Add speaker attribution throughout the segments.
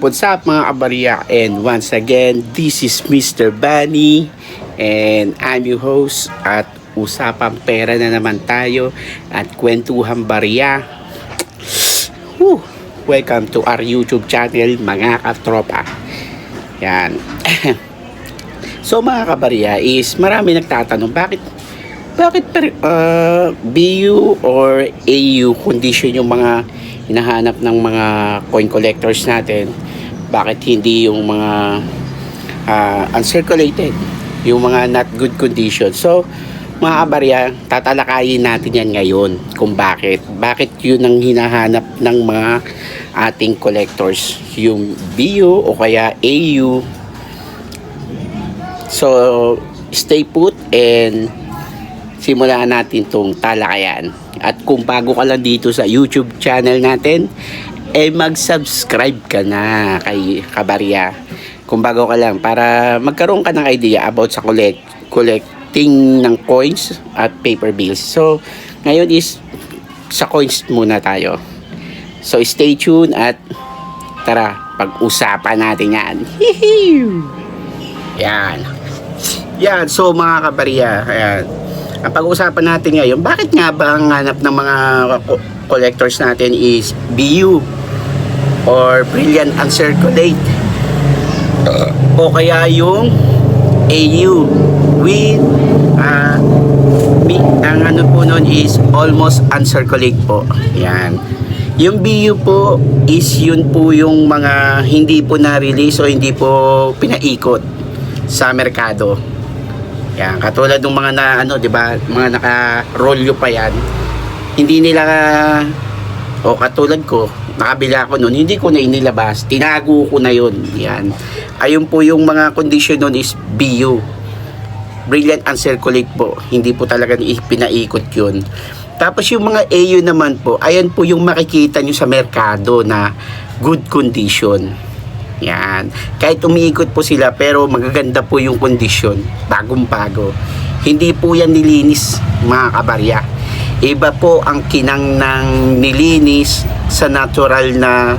Speaker 1: What's up mga kabarya? And once again, this is Mr. Bunny and I'm your host at usapang pera na naman tayo at kwentuhan barya. Whew. Welcome to our YouTube channel mga katropa. Yan. so mga kabarya is marami nagtatanong bakit bakit per, uh, BU or AU condition yung mga hinahanap ng mga coin collectors natin bakit hindi yung mga uh, uncirculated? Yung mga not good condition so mga kabarya tatalakayin natin yan ngayon kung bakit. Bakit yun ang hinahanap ng mga ating collectors? Yung BU o kaya AU so stay put and simulan natin tong talakayan. At kung bago ka lang dito sa YouTube channel natin, eh mag-subscribe ka na kay Kabarya. Kung bago ka lang, para magkaroon ka ng idea about sa collect, collecting ng coins at paper bills. So, ngayon is sa coins muna tayo. So, stay tuned at tara, pag-usapan natin yan. Hihiw! Yan. Yan, so mga kabarya, ayan. Ang pag-uusapan natin ngayon, bakit nga ba ang hanap ng mga co- collectors natin is BU or Brilliant Uncirculate o kaya yung AU with ah, mi- ang ano po nun is almost uncirculate po. Yan. Yung BU po is yun po yung mga hindi po na-release o hindi po pinaikot sa merkado. Yan, katulad ng mga na ano, 'di ba, mga naka-rolyo pa 'yan. Hindi nila o katulad ko, nakabila ako noon, hindi ko na inilabas, tinago ko na 'yon. Yan. Ayun po yung mga condition noon is BU. Brilliant uncirculate po. Hindi po talaga pinaikot 'yun. Tapos yung mga AU naman po, ayan po yung makikita nyo sa merkado na good condition. Yan. Kahit umiikot po sila pero magaganda po yung kondisyon. Bagong-bago. Hindi po yan nilinis mga kabarya. Iba po ang kinang ng nilinis sa natural na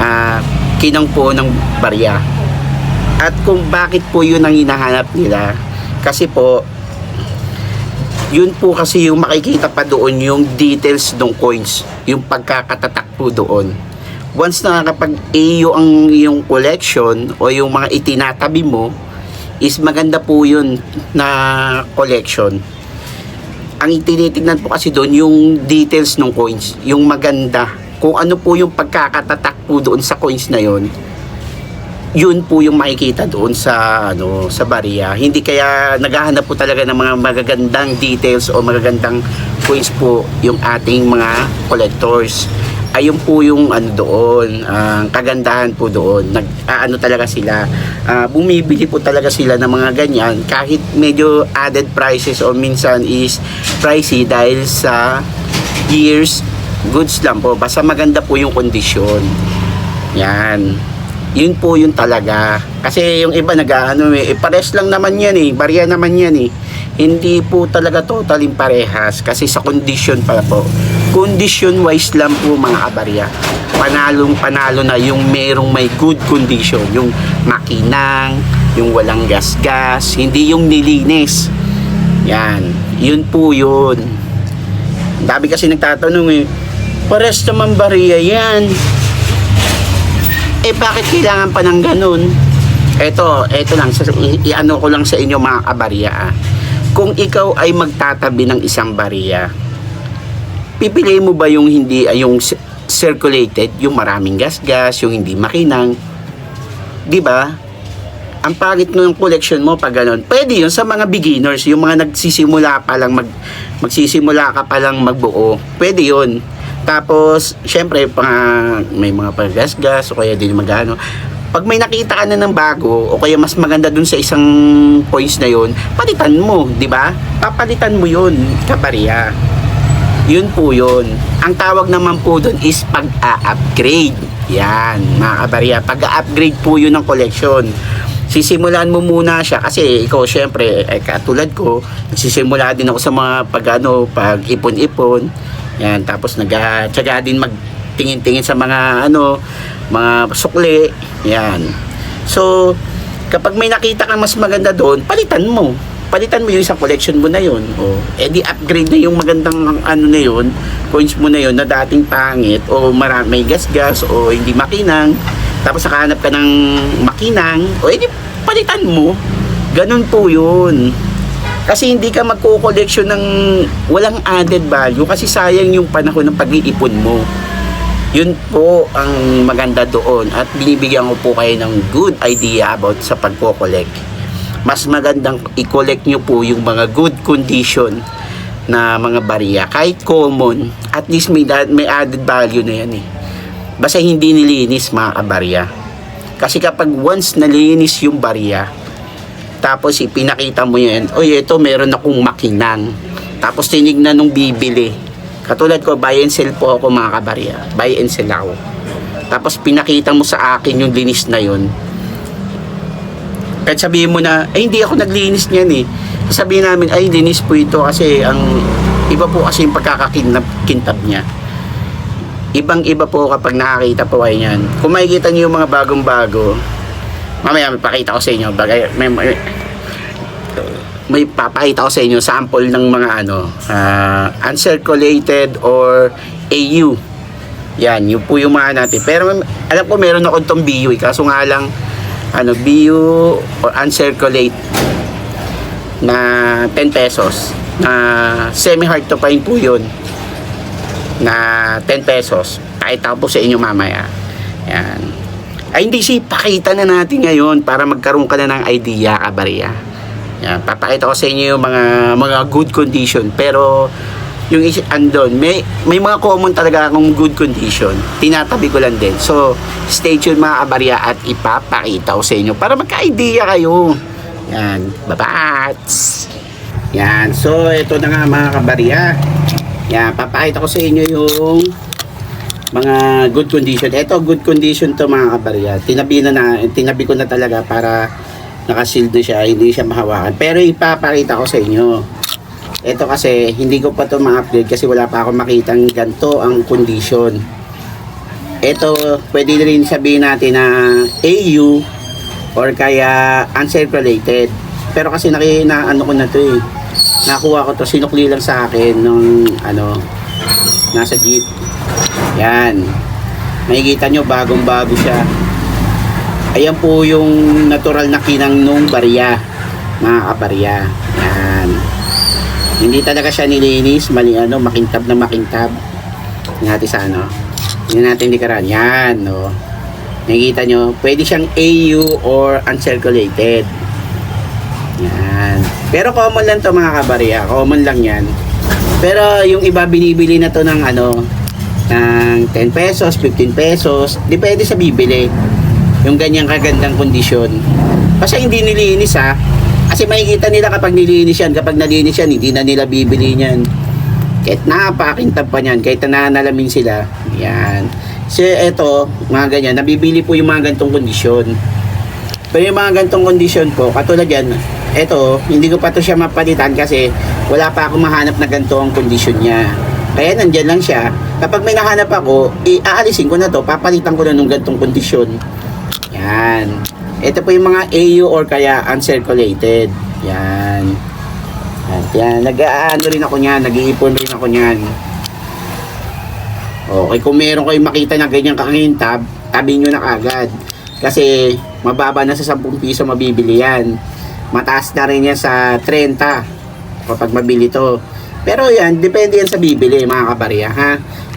Speaker 1: ah, kinang po ng barya. At kung bakit po yun ang hinahanap nila. Kasi po, yun po kasi yung makikita pa doon yung details ng coins. Yung pagkakatatak po doon once na kapag iyo ang yung collection o yung mga itinatabi mo is maganda po yun na collection. Ang tinitignan po kasi doon yung details ng coins yung maganda. Kung ano po yung pagkakatatak po doon sa coins na yon yun po yung makikita doon sa ano sa barya. Hindi kaya naghahanap po talaga ng mga magagandang details o magagandang coins po yung ating mga collectors ayun po yung ano doon, ang kagandahan po doon. Nag ano talaga sila. ah, bumibili po talaga sila ng mga ganyan kahit medyo added prices o minsan is pricey dahil sa years goods lang po. Basta maganda po yung kondisyon. Yan. Yun po yun talaga. Kasi yung iba nag-ano eh, eh, pares lang naman yan eh. Barya naman yan eh. Hindi po talaga totaling parehas kasi sa condition pala po. Condition wise lang po mga kabarya. Panalong panalo na yung merong may good condition. Yung makinang, yung walang gas-gas, hindi yung nilinis. Yan. Yun po yun. Dami kasi nagtatanong eh, pares naman barya yan. Eh bakit kailangan pa ng ganun? Eto, eto lang, i-ano ko lang sa inyo mga kabarya. ah. Kung ikaw ay magtatabi ng isang barya, pipiliin mo ba yung hindi, ay yung ci- circulated, yung maraming gas-gas, yung hindi makinang? Di ba? Ang pangit ng collection mo pag ganun. Pwede yun sa mga beginners, yung mga nagsisimula pa lang mag magsisimula ka pa lang magbuo. Pwede yun. Tapos, syempre, pa, may mga paggasgas o kaya din magano. Pag may nakita ka na ng bago o kaya mas maganda dun sa isang points na yun, palitan mo, di ba? Papalitan mo yun, kabarya. Yun po yun. Ang tawag naman po doon is pag-a-upgrade. Yan, mga kabarya. Pag-a-upgrade po yun ng collection. sisimulan mo muna siya kasi ikaw syempre eh, katulad ko nagsisimula din ako sa mga pag ano pag ipon-ipon yan tapos nagtyaga din magtingin-tingin sa mga ano mga sukli yan so kapag may nakita kang mas maganda doon palitan mo palitan mo yung isang collection mo na yun. O edi upgrade na yung magandang ano na yun coins mo na yun na dating pangit o marami may gas-gas o hindi makinang. Tapos nakahanap ka ng makinang. O edi palitan mo. Ganun po yun. Kasi hindi ka magko-collection ng walang added value kasi sayang yung panahon ng pag-iipon mo. Yun po ang maganda doon at binibigyan ko po kayo ng good idea about sa pagko-collect mas magandang i-collect nyo po yung mga good condition na mga barya kahit common at least may, may added value na yan eh. Basta hindi nilinis mga kabarya kasi kapag once nalinis yung barya tapos ipinakita mo yan oy ito meron akong makinang. Tapos tinignan nung bibili. Katulad ko buy and sell po ako mga kabarya buy and sell ako. Tapos pinakita mo sa akin yung linis na yun kahit sabihin mo na, ay hindi ako naglinis niyan eh. Sabihin namin, ay linis po ito kasi ang iba po kasi yung pagkakakintab kintab niya. Ibang iba po kapag nakakita po kayo niyan. Kung makikita niyo yung mga bagong bago, mamaya may pakita ko sa inyo. Bagay, may, may, may papakita ko sa inyo sample ng mga ano, ah, uncirculated or AU. Yan, yun po yung mga natin. Pero alam ko meron ako itong BU, eh, kaso nga lang, ano, BU or uncirculate na 10 pesos na semi-hard to find po yun na 10 pesos. Ko po sa inyo mamaya. Yan. Ay hindi si pakita na natin ngayon para magkaroon ka na ng idea kabarya yan, papakita ko sa inyo yung mga mga good condition. Pero yung is andon may may mga common talaga akong good condition. Tinatabi ko lang din. So stay tuned mga kabarya at ipapakita ko sa inyo para magka-idea kayo. Yan. Babats! Yan. So ito na nga mga kabarya. Yan. Papakita ko sa inyo yung mga good condition. Ito good condition to mga kabarya. Tinabi na, na tinabi ko na talaga para nakasildo siya hindi siya mahawakan pero ipapakita ko sa inyo ito kasi hindi ko pa to ma-upgrade kasi wala pa ako makitang ganto ang condition. Ito pwede rin sabihin natin na AU or kaya uncirculated. Pero kasi naki na ano ko na to eh. Nakuha ko to sinukli lang sa akin nung ano nasa jeep. Yan. Makikita nyo bagong bago siya. Ayan po yung natural na kinang nung barya. Mga kabarya. Yan. Hindi talaga siya nilinis, mali ano, makintab na makintab. Natin sa ano. Tingnan natin di karan. Yan, no. Nakikita nyo, pwede siyang AU or uncirculated. Yan. Pero common lang to mga kabarya. Common lang yan. Pero yung iba binibili na to ng ano, ng 10 pesos, 15 pesos. Depende sa bibili. Yung ganyang kagandang kondisyon. Basta hindi nilinis ha. Kasi makikita nila kapag nilinis yan, kapag nalinis yan, hindi na nila bibili niyan. Kahit napakintab pa niyan, kahit nanalamin sila. Yan. So, eto, mga ganyan, nabibili po yung mga gantong kondisyon. Pero yung mga gantong kondisyon po, katulad yan, eto, hindi ko pa to siya mapalitan kasi wala pa ako mahanap na ganito ang kondisyon niya. Kaya nandyan lang siya. Kapag may nahanap ako, iaalisin ko na to, papalitan ko na nung gantong kondisyon. Yan. Ito po yung mga AU or kaya uncirculated. Yan. At yan. Nag-ano rin ako niyan. Nag-iipon rin ako niyan. Okay, kung meron kayong makita na ganyan kakintab, tabi nyo na agad. Kasi mababa na sa 10 piso mabibili yan. Mataas na rin yan sa 30 kapag mabili to. Pero yan, depende yan sa bibili mga kabarya ha.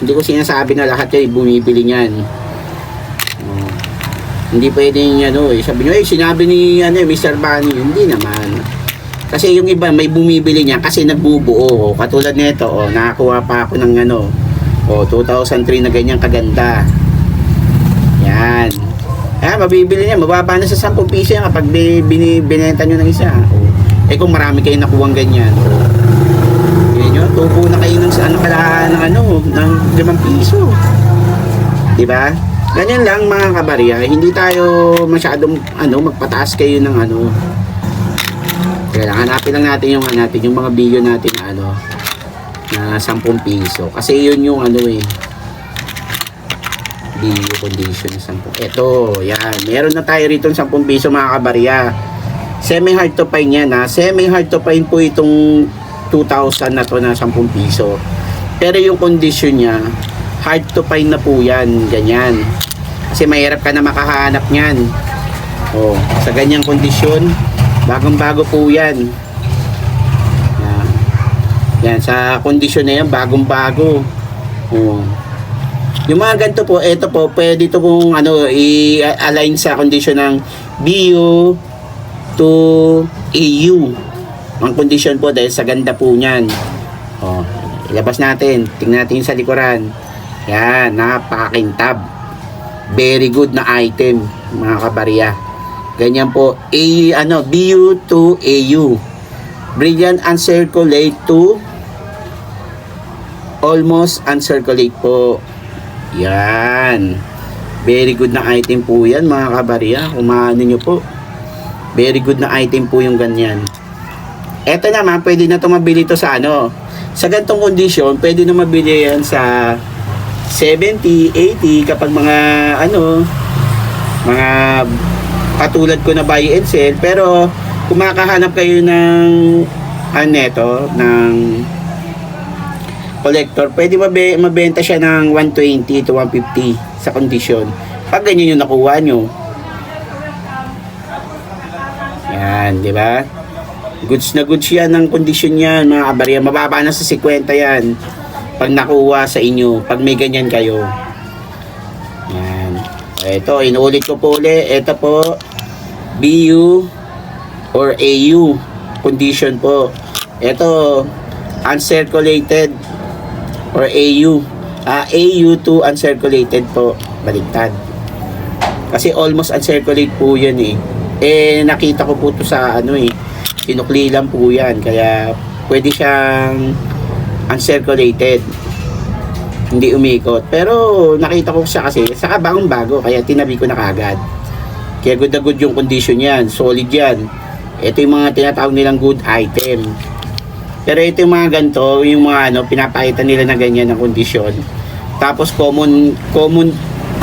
Speaker 1: Hindi ko sinasabi na lahat kayo bumibili niyan. Oh. Hindi pwede yung ano eh. Sabi nyo, eh, sinabi ni ano, eh, Mr. Bunny. Hindi naman. Kasi yung iba may bumibili niya kasi nagbubuo. Katulad nito, oh, nakakuha pa ako ng ano, oh, 2003 na ganyan kaganda. Yan. Ah, mabibili niya. Mababa na sa 10 piso yan kapag bi- bini, binenta nyo ng isa. Oh. Eh kung marami kayo nakuwang ganyan. Oh. Yan nyo, tubo na kayo ng, ano, kala, ng ano, ng 5 piso. Di ba? Ganyan lang mga kabarya, hindi tayo masyadong ano, magpataas kayo ng ano. Kaya hanapin lang natin yung ano natin, yung mga video natin na ano na 10 piso. Kasi yun yung ano eh video condition 10. Ito, yan. Meron na tayo rito 10 piso mga kabarya. Semi hard to find yan ha. Semi hard to find po itong 2,000 na to na 10 piso. Pero yung condition niya, hard to find na po yan. Ganyan. Kasi mahirap ka na makahanap niyan. Oh, sa ganyang kondisyon, bagong bago po yan. Yan. Yan, sa kondisyon na yan, bagong bago. Oh. Yung mga ganito po, ito po, pwede ito pong ano, i-align sa kondisyon ng BU to AU. Ang kondisyon po dahil sa ganda po niyan. Oh, ilabas natin. Tingnan natin yung sa likuran. Yan, napakakintab. Very good na item, mga kabarya. Ganyan po, A, ano, BU to AU. Brilliant uncirculate to almost uncirculate po. Yan. Very good na item po yan mga kabarya. Kumaano nyo po. Very good na item po yung ganyan. Eto naman, pwede na ito mabili ito sa ano. Sa gantong kondisyon, pwede na mabili yan sa 70, 80 kapag mga ano, mga katulad ko na buy and sell. Pero kung makakahanap kayo ng ano neto, ng collector, pwede mabe, mabenta siya ng 120 to 150 sa kondisyon. Pag ganyan yung nakuha nyo. Yan, di ba? Goods na goods yan ang kondisyon yan, mga kabarya. Mababa na sa 50 yan. Pag nakuha sa inyo, pag may ganyan kayo. Yan. Ito, inuulit ko po ulit. Ito po, BU or AU condition po. Ito, uncirculated or AU. Ah, AU to uncirculated po. Baligtad. Kasi almost uncirculate po yan eh. Eh, nakita ko po to sa ano eh. Sinukli lang po yan. Kaya, pwede siyang uncirculated. Hindi umikot. Pero, nakita ko siya kasi, saka bagong bago. Kaya, tinabi ko na kagad. Kaya, good na good yung condition yan. Solid yan. Ito yung mga tinatawag nilang good item. Pero ito yung mga ganito, yung mga ano, pinapakita nila na ganyan ang kondisyon. Tapos common, common,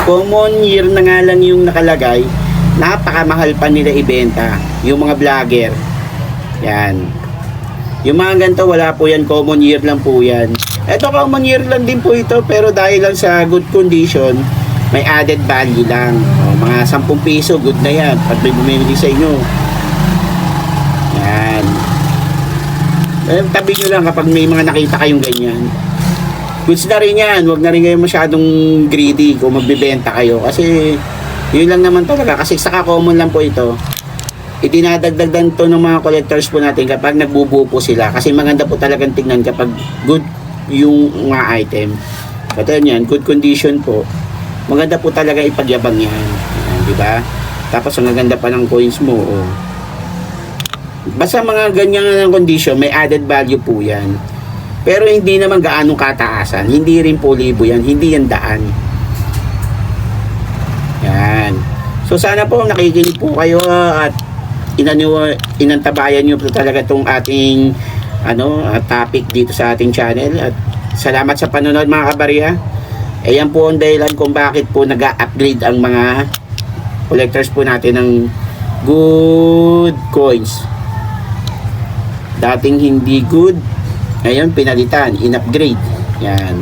Speaker 1: common year na nga lang yung nakalagay, napakamahal pa nila ibenta. Yung mga vlogger. Yan. Yung mga ganito, wala po yan, common year lang po yan. Ito common year lang din po ito, pero dahil lang sa good condition, may added value lang. O, mga 10 piso, good na yan. Pag may bumibili sa inyo. Yan. Eh, tabi nyo lang kapag may mga nakita kayong ganyan. Goods na rin yan. Huwag na rin kayo masyadong greedy kung magbibenta kayo. Kasi, yun lang naman talaga. Kasi saka common lang po ito. Itinadagdagan to ng mga collectors po natin kapag nagbubuo po sila. Kasi maganda po talagang tingnan kapag good yung mga item. Katulad yan, good condition po. Maganda po talaga ipagyabang yan. Di ba? Tapos ang ganda pa ng coins mo. Oh. Basta mga ganyan ng condition, may added value po yan. Pero hindi naman gaanong kataasan. Hindi rin po libo yan. Hindi yan daan. Yan. So sana po nakikinig po kayo at inaniwa, inantabayan nyo talaga itong ating ano, ah, topic dito sa ating channel. At salamat sa panonood mga kabarya. Ayan po ang dahilan kung bakit po nag-upgrade ang mga collectors po natin ng good coins. Dating hindi good, ngayon pinalitan, in-upgrade. Yan.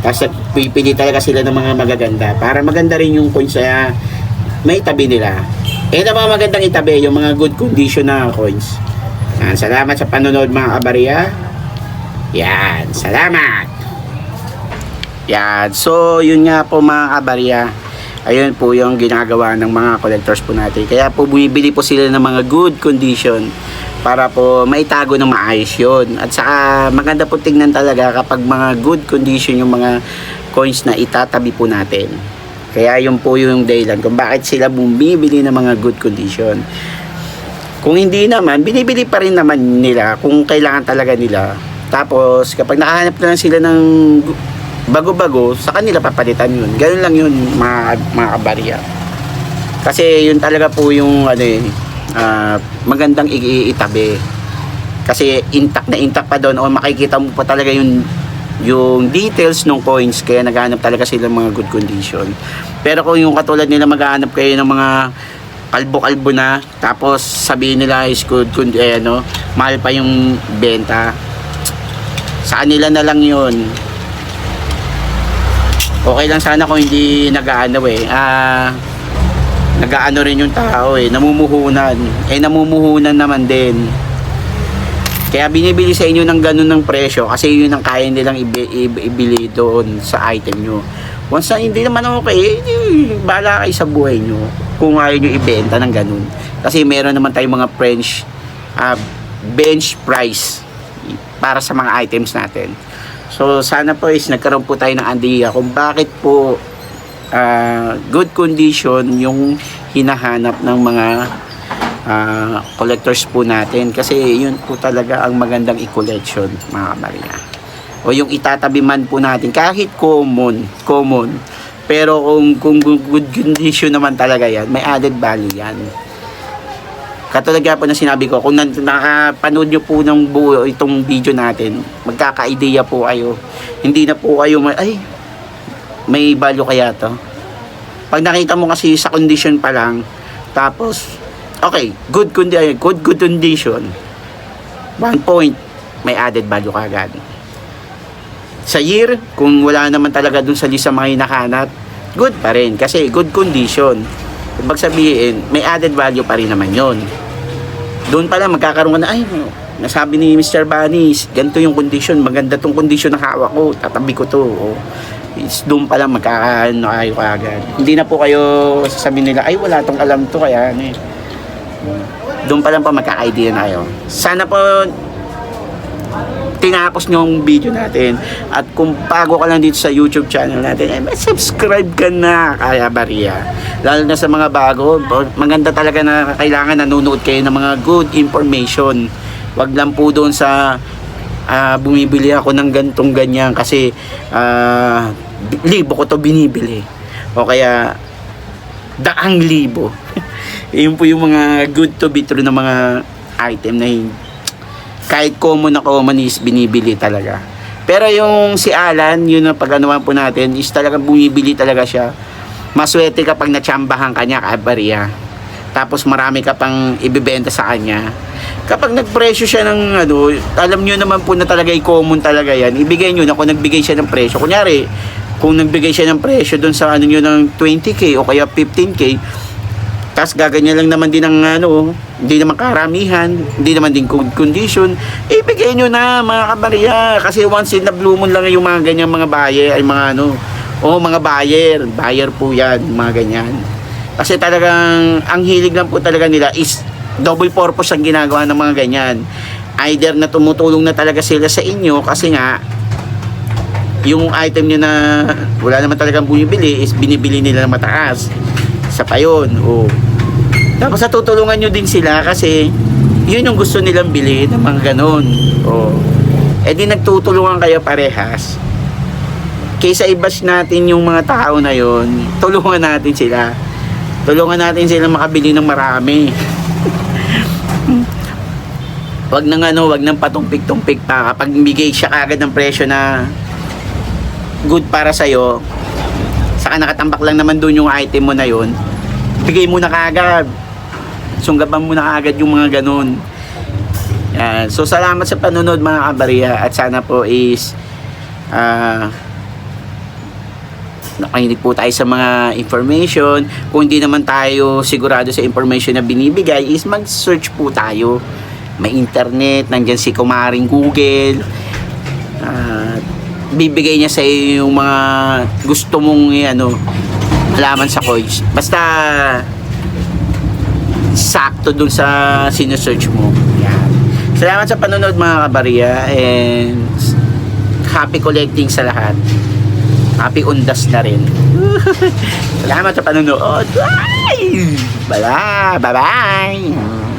Speaker 1: Kasi pipili talaga sila ng mga magaganda para maganda rin yung coins na may tabi nila. Na mga magandang itabi, yung mga good condition na coins. Yan, salamat sa panonood mga kabarya. Yan, salamat. Yan, so yun nga po mga kabarya. Ayun po yung ginagawa ng mga collectors po natin. Kaya po bumibili po sila ng mga good condition para po maitago ng maayos yun. At saka maganda po tingnan talaga kapag mga good condition yung mga coins na itatabi po natin. Kaya yun po yung dahilan kung bakit sila bumibili ng mga good condition. Kung hindi naman, binibili pa rin naman nila kung kailangan talaga nila. Tapos, kapag nakahanap na lang sila ng bago-bago, sa kanila papalitan yun. Ganun lang yun, mga, mga kabarya. Kasi yun talaga po yung ano eh, ah, magandang itabi. Kasi intact na intact pa doon o makikita mo pa talaga yung yung details ng coins kaya naghahanap talaga sila ng mga good condition. Pero kung yung katulad nila maghahanap kayo ng mga kalbo-kalbo na tapos sabihin nila is good kundi eh, ano, mahal pa yung benta. Sa kanila na lang yun. Okay lang sana kung hindi nag-aano eh. Ah, nag-aano rin yung tao eh, namumuhunan. Eh namumuhunan naman din. Kaya binibili sa inyo ng ganun ng presyo kasi yun ang kaya nilang ibi- ibi- ibili doon sa item nyo. Once na hindi naman okay, eh, bahala kayo sa buhay nyo kung ayaw nyo ibenta ng ganun. Kasi meron naman tayong mga French ah, bench price para sa mga items natin. So sana po is nagkaroon po tayo ng idea kung bakit po ah, good condition yung hinahanap ng mga ah, collectors po natin. Kasi yun po talaga ang magandang i-collection mga Maria o yung itatabi man po natin kahit common common. Pero kung, kung good condition naman talaga yan may added value yan. Katulad nga po na sinabi ko kung nakapanood nyo po ng buo itong video natin magkaka-idea po kayo. Hindi na po kayo may, ay may value kaya to? Pag nakita mo kasi sa condition pa lang tapos okay good condition good good condition. One point may added value kagad sa year kung wala naman talaga dun sa list sa mga hinahanap good pa rin kasi good condition. Ibig sabihin may added value pa rin naman yon doon pa lang magkakaroon ka na ay nasabi ni Mr. Bunny ganito yung condition maganda tong condition na hawak ko tatabi ko to. O is doon pa lang magkakaano kayo kagad hindi na po kayo sasabihin nila ay wala tong alam to kaya ano eh doon pa lang po magkaka-idea na kayo. Sana po tinapos yung video natin at kung bago ka lang dito sa YouTube channel natin eh, subscribe ka na kaya Maria lalo na sa mga bago maganda talaga na kailangan nanonood kayo ng mga good information. Wag lang po doon sa ah, bumibili ako ng gantong ganyan kasi ah, libo ko to binibili. O kaya daang libo yun po yung mga good to be true na mga item na hin- kahit common na common is binibili talaga. Pero yung si Alan, yun ang pag-anuhan po natin, is talagang bumibili talaga siya. Maswerte kapag natsambahan kanya kabarya. Tapos marami ka pang ibibenta sa kanya. Kapag nagpresyo siya ng ano, alam nyo naman po na talaga common talaga yan. Ibigay nyo na kung nagbigay siya ng presyo. Kunyari, kung nagbigay siya ng presyo doon sa ano nyo ng 20k o kaya 15k, tapos gaganyan lang naman din ang ano, hindi naman karamihan, hindi naman din good condition. Ibigay nyo na mga kabarya. Kasi once in a blue moon lang yung mga ganyan mga buyer, ay mga ano, o mga buyer, buyer po yan, mga ganyan. Kasi talagang, ang hilig lang po talaga nila is double purpose ang ginagawa ng mga ganyan. Either na tumutulong na talaga sila sa inyo kasi nga, yung item nyo na wala naman talagang bumibili is binibili nila ng mataas. Sa payon o tapos natutulungan nyo din sila kasi yun yung gusto nilang bilhin ng mga ganon o eh di nagtutulungan kayo parehas. Kaysa i-bash natin yung mga tao na yun tulungan natin sila. Tulungan natin sila makabili ng marami. Wag nang ano wag nang patumpik-tumpik pa. Kapag bigay siya agad ng presyo na good para sa'yo. Saka nakatambak lang naman doon yung item mo na yun. Bigay mo na kaagad. Sunggaban mo na kaagad yung mga ganun. Yan. so salamat sa panonood mga kabarya at sana po is ah nakinig po tayo sa mga information. Kung hindi naman tayo sigurado sa information na binibigay is mag-search po tayo. May internet nandyan si kumaring google. At bibigay niya sa iyo yung mga gusto mong eh, ano malaman sa coins. Basta sakto dun sa sinesearch mo. Yan. Salamat sa panonood mga kabarya and happy collecting sa lahat. Happy undas na rin. Salamat sa panonood. Bye bye bye